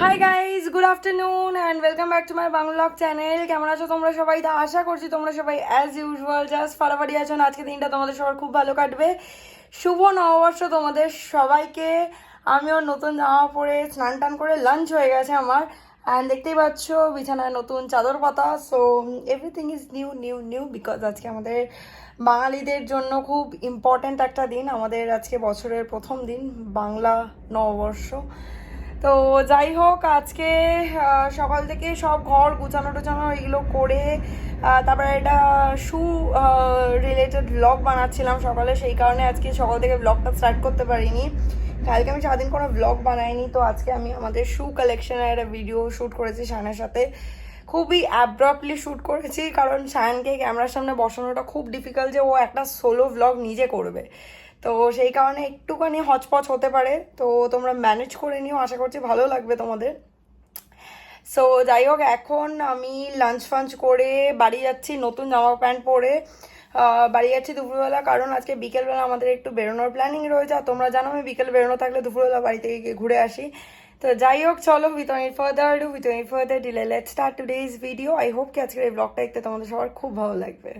Hi guys good afternoon and welcome back to my Bangla channel কেমন আছো তোমরা সবাই? তা আশা করছি তোমরা সবাই অ্যাজ ইউজুয়াল জাস্ট ফাটাফাটি আছো আজকে দিনটা তোমাদের সবার খুব ভালো কাটবে। শুভ নববর্ষ তোমাদের সবাইকে। আমিও নতুন জামা পরে স্নান টান করে লাঞ্চ হয়ে গেছে আমার। অ্যান্ড দেখতেই পাচ্ছ বিছানায় নতুন চাদর পাতা। So everything is new new new because আজকে আমাদের বাঙালিদের জন্য খুব ইম্পর্ট্যান্ট একটা দিন। আমাদের আজকে বছরের প্রথম দিন বাংলা নববর্ষ। তো যাই হোক, আজকে সকাল থেকে সব ঘর গুছানো টুছানো এগুলো করে তারপরে একটা শু রিলেটেড ব্লগ বানাচ্ছিলাম সকালে, সেই কারণে আজকে সকাল থেকে ব্লগটা স্টার্ট করতে পারিনি। কালকে আমি সারাদিন কোনো ব্লগ বানাইনি, তো আজকে আমি আমাদের শু কালেকশনের একটা ভিডিও শ্যুট করেছি শায়নের সাথে। খুবই অ্যাব্রপলি শ্যুট করেছি, কারণ শায়নকে ক্যামেরার সামনে বসানোটা খুব ডিফিকাল্ট যে ও একটা সোলো ব্লগ নিজে করবে। তো সেই কারণে একটুখানি হচপচ হতে পারে। তো তোমরা ম্যানেজ করে নিও, আশা করছি ভালো লাগবে তোমাদের। সো যাই হোক, এখন আমি লাঞ্চ ফাঞ্চ করে বাড়ি যাচ্ছি, নতুন জামা প্যান্ট পরে। বাড়ি যাচ্ছি দুপুরবেলা, কারণ আজকে বিকেলবেলা আমাদের একটু বেরোনোর প্ল্যানিং রয়েছে। আর তোমরা জানো, আমি বিকেল বেরোনো থাকলে দুপুরবেলা বাড়ি থেকে গিয়ে ঘুরে আসি। তো যাই হোক, চলো with any further with any further delay let start today's video I hope কি আজকের এই ব্লগটা দেখতে তোমাদের সবার খুব ভালো লাগবে।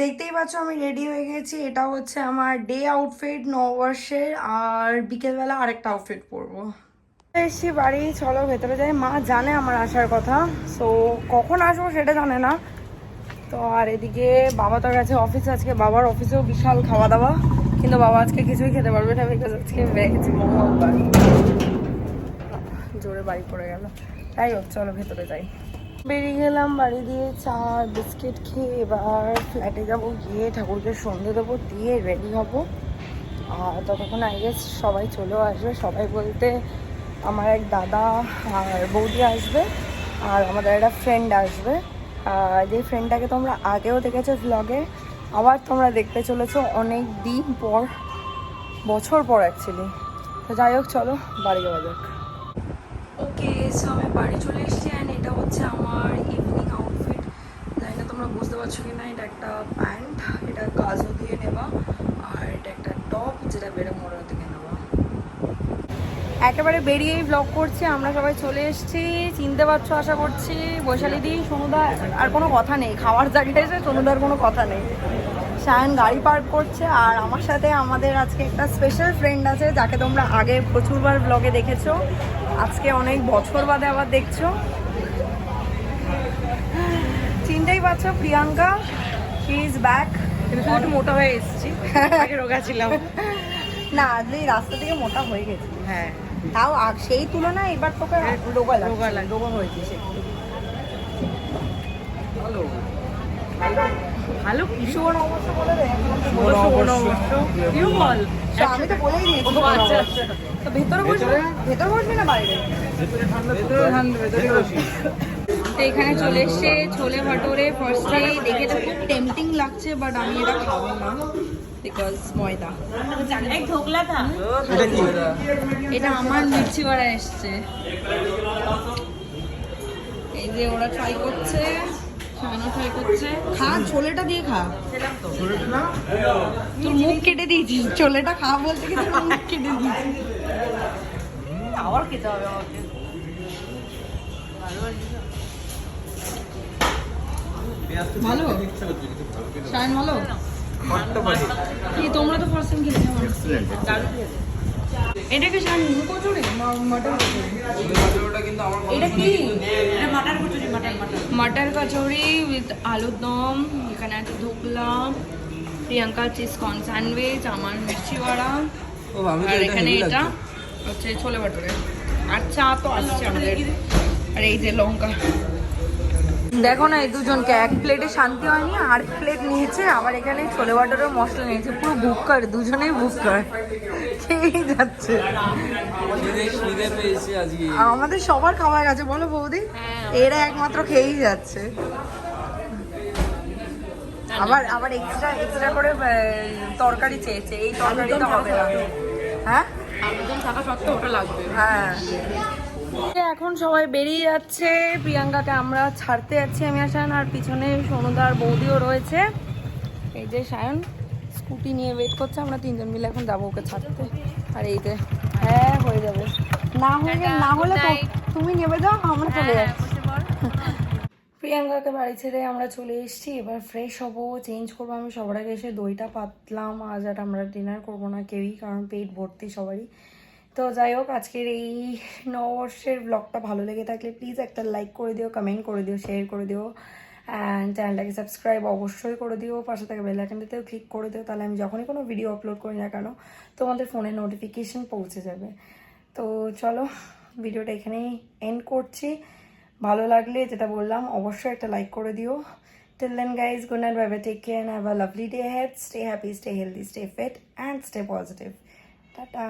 দেখতেই পাচ্ছ আমি রেডি হয়ে গেছি। এটা হচ্ছে আমার ডে আউটফিট নববর্ষের আর বিকেলবেলা আরেকটা আউটফিট পরবো। এসছি বাড়ি, চলো ভেতরে যাই। মা জানে আমার আসার কথা সো কখন আসব সেটা জানে না। তো আর এদিকে বাবা তো গেছে অফিস আজকে বাবার অফিসেও বিশাল খাওয়া দাওয়া কিন্তু বাবা আজকে কিছুই খেতে পারবে না বিকজ আজকে গেছি মঙ্গলবার। জোরে বাড়ি পড়ে গেল। তাই হোক, চলো ভেতরে যাই। বেরিয়ে গেলাম, বাড়ি দিয়ে চা, বিস্কিট খেয়ে এবার ফ্ল্যাটে যাব, গিয়ে ঠাকুরকে সন্ধে দেবো, দিয়ে রেডি হব। আর ততক্ষণ আগে সবাই চলেও আসবে। সবাই বলতে আমার এক দাদা আর বৌদি আসবে আর আমাদের একটা ফ্রেন্ড আসবে। যে ফ্রেন্ডটাকে তোমরা আগেও দেখেছ ভ্লগে আবার তোমরা দেখতে চলেছো অনেক দিন পর, বছর পর অ্যাকচুয়ালি তো যাই হোক, চলো, বাড়ি যাওয়া যাক। সো আমি বাড়ি চলে এসেছি অ্যান্ড এটা হচ্ছে আমার ইভিনিং আউটফিট জানি না তোমরা বুঝতে পারছ কি না এটা একটা প্যান্ট, এটা কাজও দিয়ে নেওয়া, আর এটা একটা টপ যেটা বেড়ে মোড়া থেকে নেওয়া। একেবারে বেরিয়েই ব্লগ করছি, আমরা সবাই চলে এসেছি, চিনতে পারছ আশা করছি। বৈশালী বৈশালীদি সোনুদা, আর কোনো কথা নেই, খাওয়ার জায়গায় এসে সোনুদার কোনো কথা নেই। শায়ন গাড়ি পার্ক করছে আর আমার সাথে আমাদের আজকে একটা স্পেশাল ফ্রেন্ড আছে যাকে তোমরা আগে প্রচুরবার ব্লগে দেখেছ। আজকে অনেক বছর বাদে আবার দেখছ। চিনতেই পারছ প্রিয়াঙ্কা শি ইজ ব্যাক একটু মোটা হয়ে এসেছি। আগে রোগা ছিলাম। না আজকে রাস্তা থেকে মোটা হয়ে গেছে। হ্যাঁ। তাও সেই তুলনায় এবার তোকে রোগা লাগছে। রোগা লাগে। রোগা হয়েছে সে। ভালো কি শুভ নববর্ষ বলে দে বলো শুভ নববর্ষ তুইও বল তো আমি তো বলেই দিয়েছি আচ্ছা, আচ্ছা। তো ভেতরে বসবে? ভেতরে? বসবি না বাইরে? তো এখানে চলে এসছে ছোলে ভাটোরে। ফার্স্টে দেখে তো খুব টেম্পটিং লাগছে বাট আমি এটা খাব না বিকজ ময়দা। এটা আমার মির্চি বাড়া এসছে। এই যে ওরা ট্রাই করছে। শাহানা ট্রাই করছে খা ছোলেটা দিয়ে খা। তোর মুখ কেটে দিয়েছিস ছোলেটা খা বলতে কি তোর মুখ কেটে দিয়েছিস আবার খেতে হবে আমাকে ভালো? ভালো ভালো। কি তোমরা তো ফার্স্ট টাইম খেয়েছো কচুরি মটর এটা কি? এটা মাটার কচুরি মাটার মাটার। মটর কচুরি উইথ আলুর দম এখানে আছে dhokla Priyanka cheese corn sandwich আমার মির্চি বড়া। আর এখানে এটা হচ্ছে ছোলে ভাটুরে। আর চা তো আসছে আমাদের। আর এই যে লঙ্কা। দেখো না এই দুজনকে। এক প্লেটে শান্তি হয়নি আর প্লেট নিয়েছে আবার এখানে ছোলে ভাটুরের মশলা নিয়েছে। পুরো বুকার দুজনেই বুকার খেয়েই যাচ্ছে। আমাদের সবার খাবার আছে বলো বৌদি। এরা একমাত্র খেয়েই যাচ্ছে। আবার আবার এক্সট্রা এক্সট্রা করে তরকারি চেয়েছে। এই তরকারি তো হবে না। হ্যাঁ? থাকা সত্ত্বেও ওটা লাগবে। হ্যাঁ। এখন সবাই বেরিয়ে যাচ্ছে। প্রিয়াঙ্কাকে আমরা ছাড়তে যাচ্ছি আমি আর আর পিছনে সোনুদার বৌদিও রয়েছে। এই যে সায়ন স্কুটি নিয়ে ওয়েট করছে আমরা তিনজন মিলে এখন যাব ওকে ছাড়তে। আর এই যে হ্যাঁ হয়ে যাবে। না হলে টাটা, না হলে. তুমি নেবে যাও আমরা চলে হ্যাঁ, যাচ্ছি। প্রিয়াঙ্কাকে বাড়ি ছেড়ে আমরা চলে এসেছি। এবার ফ্রেশ হব চেঞ্জ করব। আমি সবার আগে এসে দইটা পাতলাম। আজ আর আমরা ডিনার করব না কেউই কারণ পেট ভর্তি সবারই। তো যাই হোক, আজকের এই নববর্ষের ব্লগটা ভালো লেগে থাকলে প্লিজ একটা লাইক করে দিও কমেন্ট করে দিও শেয়ার করে দিও অ্যান্ড চ্যানেলটাকে সাবস্ক্রাইব অবশ্যই করে দিও, পাশে থাকা বেল আইকনটাতেও ক্লিক করে দিও, তাহলে আমি যখনই কোনো ভিডিও আপলোড করি না কেন, তোমাদের ফোনে নোটিফিকেশন পৌঁছে যাবে। তো চলো ভিডিওটা এখানেই এন্ড করছি। ভালো লাগলে যেটা বললাম, অবশ্যই একটা লাইক করে দিও। Till then guys good night bye bye take care have a lovely day head stay happy stay healthy stay fit and stay positive tata